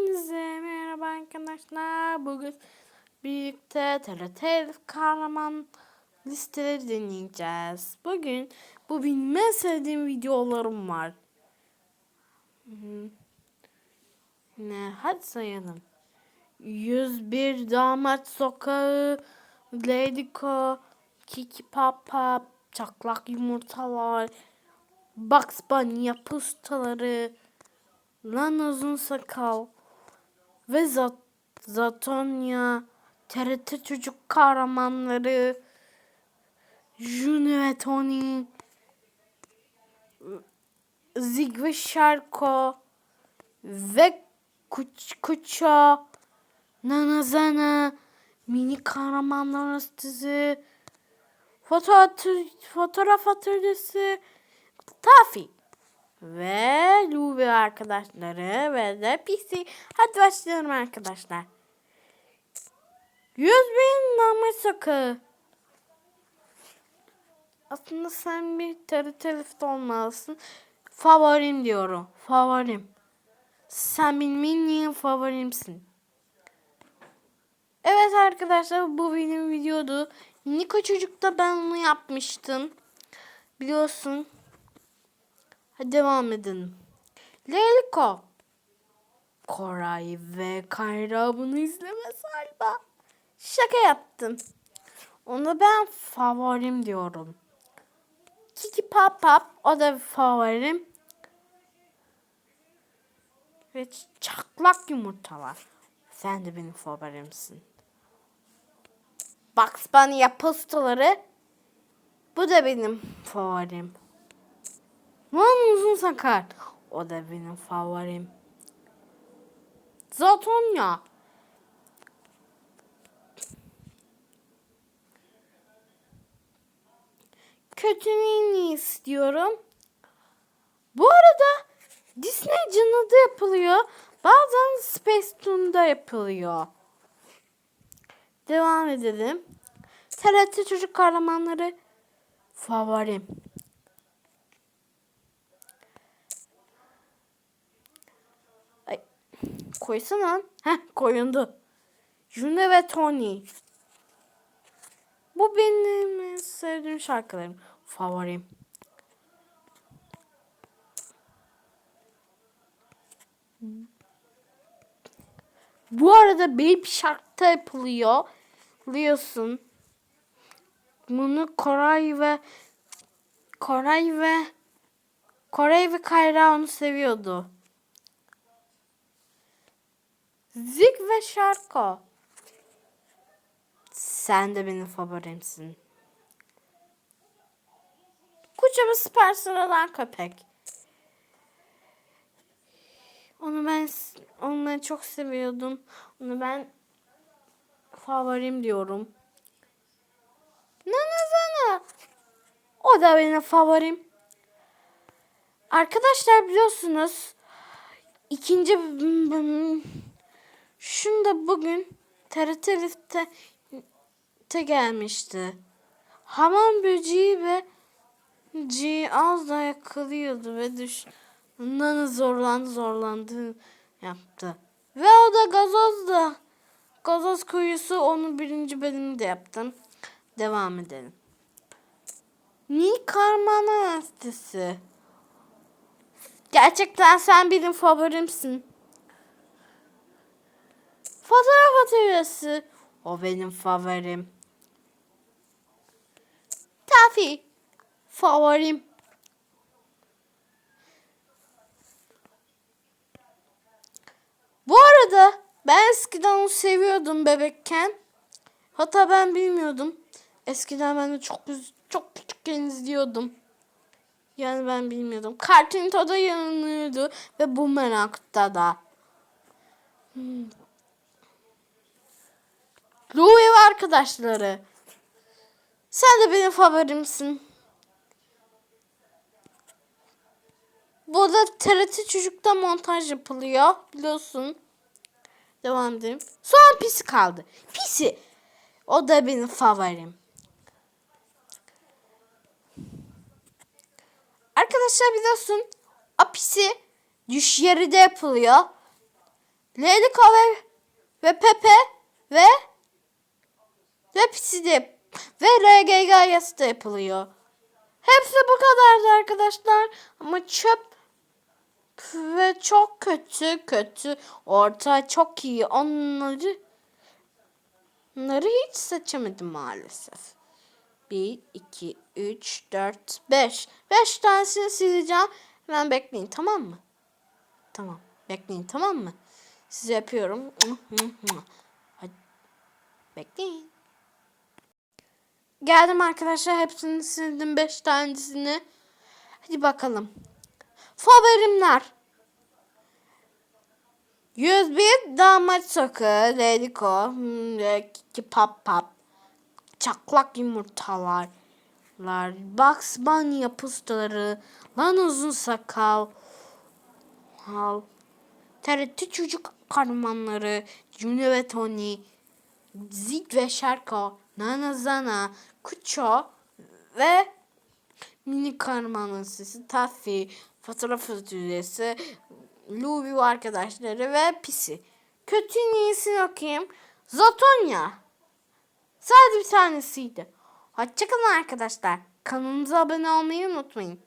Hepinize merhaba arkadaşlar. Bugün birlikte TRT kahraman listeleri deneyeceğiz. Bugün bu en sevdiğim videolarım var. Ne? Hadi sayalım. 101 Damat Sokağı, Lady Ko, Kiki Papa, Çaklak Yumurtalar, Bugs Bunny Yapı Ustaları, Lan Uzun Sakal ve Zat Zatonya, TRT Çocuk Kahramanları, Juni ve Tony, Zig ve Sharko ve Kuç Kuça, Nanazana, Mini Kahramanlar Listesi, Fotoğraf, fotoğraf atölyesi, Tafi ve Luve arkadaşları ve de PC. Hadi başlayalım arkadaşlar. 100 bin namı sokağı. Aslında sen bir lifte olmalısın. Favorim diyorum. Favorim. Sen benim favorimsin. Evet arkadaşlar bu benim videodu. Niko çocukta ben onu yapmıştım. Biliyorsun. Hadi devam edelim. Leyliko. Koray ve Kayra bunu izlemez galiba. Şaka yaptım. Onu ben favorim diyorum. Kiki Pop Pop o da favorim. Ve çaklak yumurtalar. Sen de benim favorimsin. Bugs Bunny yapı Bu da benim favorim. Lan uzun sakar. O da benim favorim. Zatonya. Kötünün istiyorum. Bu arada Disney Channel'da yapılıyor. Bazen Space Toon'da yapılıyor. Devam edelim. TRT çocuk kahramanları favorim. Koysana. Heh koyundu. June ve Tony. Bu benim en sevdiğim şarkılarım. Favorim. Bu arada Baby Shark'ta yapılıyor. Biliyorsun. Bunu Koray ve Koray ve Koray ve Kayra onu seviyordu. Zig ve Sharko. Sen de benim favorimsin. Kocaman süper sıradan köpek. Onu ben onları çok seviyordum. Onu ben favorim diyorum. Nana sana. O da benim favorim. Arkadaşlar biliyorsunuz ikinci şunda bugün TRT Lift'te te gelmişti. Hamam böceği ve G az da yakalıyordu ve düş Nana zorlandı zorlandı yaptı. Ve o da gazoz da gazoz kuyusu onun birinci bölümünde yaptım. Devam edelim. Nil Karmana Enstitüsü. Gerçekten sen benim favorimsin. Atölyesi. O benim favorim. Tafi. Favorim. Bu arada ben eskiden onu seviyordum bebekken. Hatta ben bilmiyordum. Eskiden ben de çok çok küçükken izliyordum. Yani ben bilmiyordum. Cartoon'da da yanılıyordu ve bu merakta da. Hmm. Louie ve arkadaşları. Sen de benim favorimsin. Bu da TRT Çocuk'ta montaj yapılıyor. Biliyorsun. Devam edelim. Son pisi kaldı. Pisi. O da benim favorim. Arkadaşlar biliyorsun. O pisi düş yeri de yapılıyor. Leyliko ve, ve Pepe ve ve Pisi de ve RGG'si de yapılıyor. Hepsi bu kadardı arkadaşlar. Ama çöp ve çok kötü kötü. Orta çok iyi. Onları onları hiç seçemedim maalesef. 1, 2, 3, 4, 5. 5 tanesini sileceğim. Hemen bekleyin tamam mı? Tamam. Bekleyin tamam mı? Size yapıyorum. Hadi. Bekleyin. Geldim arkadaşlar. Hepsini sildim. 5 tanesini. Hadi bakalım. Favorimler. 101 damat soku, Kiki Pap Pap, Çaklak yumurtalar, Bugs Bunny yapısları, Lan uzun sakal, Hal, TRT çocuk kahramanları, Junior ve Tony, Zig ve Sharko, Nana Zana, Kucho ve Mini kahramanın sesi, Taffy, fotoğraf ödülesi, Louie arkadaşları ve Pisi. Kötünün iyisini okuyayım. Zatonya. Sadece bir tanesiydi. Hoşçakalın arkadaşlar. Kanalımıza abone olmayı unutmayın.